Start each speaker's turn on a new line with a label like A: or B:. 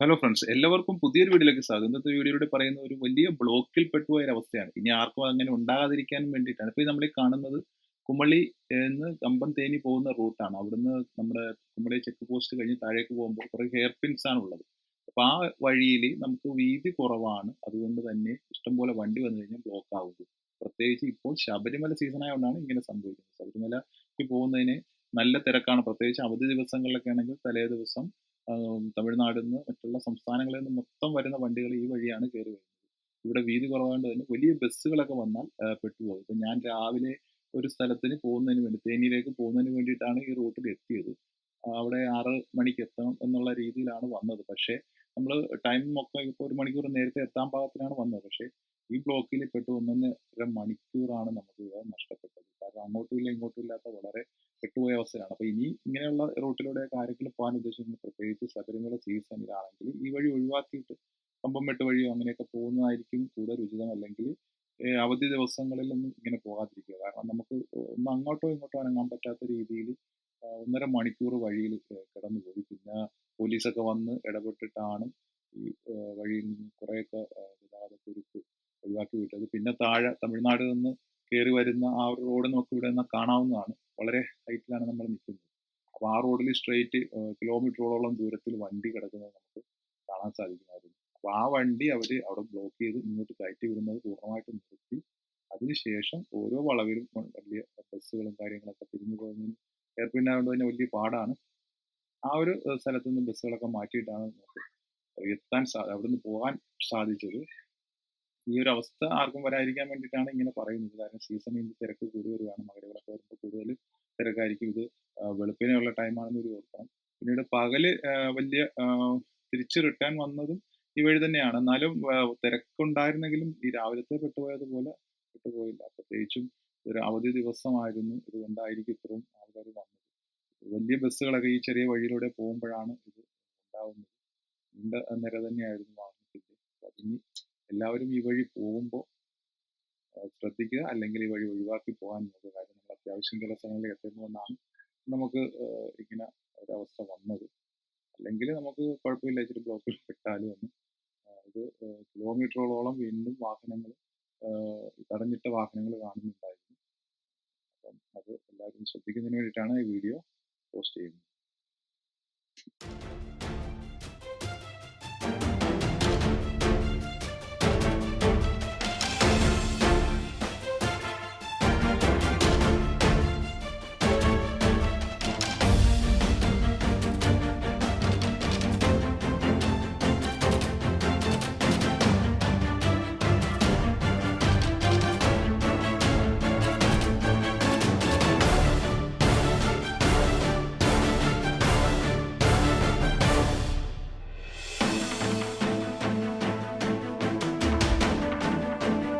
A: Hello friends എല്ലാവർക്കും പുതിയൊരു വീഡിയോയിലേക്ക് സ്വാഗതം. ഇന്നത്തെ വീഡിയോയിലൂടെ പറയുന്ന ഒരു വലിയ ബ്ലോക്കിൽ പെട്ടുപോയ ഒരു അവസ്ഥയാണ് ഇനി ആർക്കും അങ്ങനെ ഉണ്ടാകാതിരിക്കാൻ വേണ്ടിയിട്ടാണ്. ഇപ്പോൾ നമ്മൾ ഈ കാണുന്നത് കുമളി എന്ന് കമ്പം തേനി പോകുന്ന റൂട്ടാണ്. അവിടുന്ന് നമ്മുടെ കുമളി ചെക്ക് പോസ്റ്റ് കഴിഞ്ഞ് താഴേക്ക് പോകുമ്പോൾ കുറേ ഹെയർ പിൻസ് ആണ് ഉള്ളത്. അപ്പോൾ ആ വഴിയിൽ നമുക്ക് വീതി കുറവാണ്. അതുകൊണ്ട് തന്നെ ഇഷ്ടംപോലെ വണ്ടി വന്നു കഴിഞ്ഞാൽ ബ്ലോക്ക് ആവുന്നത് പ്രത്യേകിച്ച് ഇപ്പോൾ ശബരിമല സീസൺ ആയതുകൊണ്ടാണ് ഇങ്ങനെ സംഭവിക്കുന്നത്. ശബരിമലയ്ക്ക് പോകുന്നതിന് നല്ല തിരക്കാണ്. പ്രത്യേകിച്ച് അവധി ദിവസങ്ങളിലൊക്കെ ആണെങ്കിൽ തലേ ദിവസം ആം, തമിഴ്നാടിൽ നിന്ന് മറ്റുള്ള സംസ്ഥാനങ്ങളിൽ നിന്ന് മൊത്തം വരുന്ന വണ്ടികൾ ഈ വഴിയാണ് കയറി വരുന്നത്. ഇവിടെ വീതി കുറവായതുകൊണ്ട് തന്നെ വലിയ ബസ്സുകളൊക്കെ വന്നാൽ പെട്ടുപോകും. ഇപ്പം ഞാൻ രാവിലെ ഒരു സ്ഥലത്തിന് പോകുന്നതിന് വേണ്ടി തേനിയിലേക്ക് പോകുന്നതിന് വേണ്ടിയിട്ടാണ് ഈ റൂട്ടിൽ എത്തിയത്. അവിടെ ആറ് മണിക്ക് എത്തണം എന്നുള്ള രീതിയിലാണ് വന്നത്. പക്ഷേ നമ്മൾ ടൈം ഒക്കെ ഇപ്പോൾ ഒരു മണിക്കൂർ നേരത്തെ എത്താൻ പാകത്തിനാണ് വന്നത്. പക്ഷേ ഈ ബ്ലോക്കിൽ പെട്ട് ഒന്നൊന്നര മണിക്കൂറാണ് നമുക്ക് നഷ്ടപ്പെട്ടത്. കാരണം അങ്ങോട്ടും ഇല്ല ഇങ്ങോട്ടും ഇല്ലാത്ത വളരെ പെട്ടുപോയ അവസ്ഥയാണ്. അപ്പോൾ ഇനി ഇങ്ങനെയുള്ള റൂട്ടിലൂടെ ആരെങ്കിലും പോകാൻ ഉദ്ദേശിക്കുന്നത് പ്രത്യേകിച്ച് ശബരിമല സീസണിലാണെങ്കിൽ ഈ വഴി ഒഴിവാക്കിയിട്ട് കമ്പംമെട്ട് വഴിയോ അങ്ങനെയൊക്കെ പോകുന്നതായിരിക്കും കൂടുതൽ ഉചിതം. അല്ലെങ്കിൽ അവധി ദിവസങ്ങളിലൊന്നും ഇങ്ങനെ പോകാതിരിക്കുക. കാരണം നമുക്ക് ഒന്ന് അങ്ങോട്ടോ ഇങ്ങോട്ടോ അനങ്ങാൻ പറ്റാത്ത രീതിയിൽ ഒന്നര മണിക്കൂർ വഴിയിൽ കിടന്നു പോയി പിന്നെ പോലീസൊക്കെ വന്ന് ഇടപെട്ടിട്ടാണ് ഈ വഴിയിൽ നിന്ന് കുറേയൊക്കെ ഗതാഗത ഗതാഗതക്കുരുക്ക് ഒഴിവാക്കി വിട്ടത്. പിന്നെ താഴെ തമിഴ്നാട് നിന്ന് കയറി വരുന്ന ആ ഒരു റോഡ് നമുക്ക് ഇവിടെ നിന്ന് കാണാവുന്നതാണ്. വളരെ ഹൈറ്റിലാണ് നമ്മൾ നിൽക്കുന്നത്. അപ്പോൾ ആ റോഡിൽ സ്ട്രെയിറ്റ് കിലോമീറ്ററോളം ദൂരത്തിൽ വണ്ടി കിടക്കുന്നത് നമുക്ക് കാണാൻ സാധിക്കുമായിരുന്നു അപ്പോൾ ആ വണ്ടി അവർ അവിടെ ബ്ലോക്ക് ചെയ്ത് ഇങ്ങോട്ട് കയറ്റി വിടുന്നത് പൂർണമായിട്ട് നിർത്തി. അതിനുശേഷം ഓരോ വളവിലും വലിയ ബസ്സുകളും കാര്യങ്ങളൊക്കെ തിരിഞ്ഞു പോകുന്നതിന് എയർപിൻ ആയതുകൊണ്ട് തന്നെ വലിയ പാടാണ്. ആ ഒരു സ്ഥലത്ത് നിന്ന് ബസ്സുകളൊക്കെ മാറ്റിയിട്ടാണ് നമുക്ക് എത്താൻ സാ നിന്ന് പോകാൻ സാധിച്ചത്. ഈ ഒരു അവസ്ഥ ആർക്കും വരാതിരിക്കാൻ വേണ്ടിയിട്ടാണ് ഇങ്ങനെ പറയുന്നത്. കാരണം സീസണിൽ തിരക്ക് കൂടി വരുവാണ്. മകരവിളക്ക് വരുമ്പോൾ കൂടുതൽ തിരക്കായിരിക്കും. ഇത് വെളുപ്പിനെയുള്ള ടൈമാണെന്ന് ഒരു ഓർക്കണം. പിന്നീട് പകൽ വലിയ തിരിച്ചു റിട്ടേൺ വന്നതും ഈ വഴി തന്നെയാണ്. എന്നാലും തിരക്കുണ്ടായിരുന്നെങ്കിലും ഈ രാവിലത്തെ പെട്ടുപോയതുപോലെ പെട്ടുപോയില്ല. പ്രത്യേകിച്ചും ഒരു അവധി ദിവസമായിരുന്നു. ഇതുകൊണ്ടായിരിക്കും ഇത്രയും ആൾക്കാർ വന്നത്. വലിയ ബസ്സുകളൊക്കെ ഈ ചെറിയ വഴിയിലൂടെ പോകുമ്പോഴാണ് ഇത് ഉണ്ടാവുന്നത്. നീണ്ട നിര തന്നെയായിരുന്നു വാഹനത്തിന്റെ അതിന് എല്ലാവരും ഈ വഴി പോകുമ്പോൾ ശ്രദ്ധിക്കുക. അല്ലെങ്കിൽ ഈ വഴി ഒഴിവാക്കി പോകാൻ നോക്കുക കാര്യം നമ്മൾ അത്യാവശ്യം ചില സ്ഥലങ്ങളിൽ എത്തുന്നതുകൊണ്ടാണ് നമുക്ക് ഇങ്ങനെ ഒരവസ്ഥ വന്നത്. അല്ലെങ്കിൽ നമുക്ക് കുഴപ്പമില്ല ഇച്ചിരി ബ്ലോക്കിൽ പെട്ടാലും ഒന്ന്. അത് ഇത് കിലോമീറ്ററുകളോളം വീണ്ടും വാഹനങ്ങൾ തടഞ്ഞിട്ട വാഹനങ്ങൾ കാണുന്നുണ്ടായിരുന്നു. അപ്പം അത് എല്ലാവരും ശ്രദ്ധിക്കുന്നതിന് വേണ്ടിയിട്ടാണ് ഈ വീഡിയോ പോസ്റ്റ് ചെയ്യുന്നത്.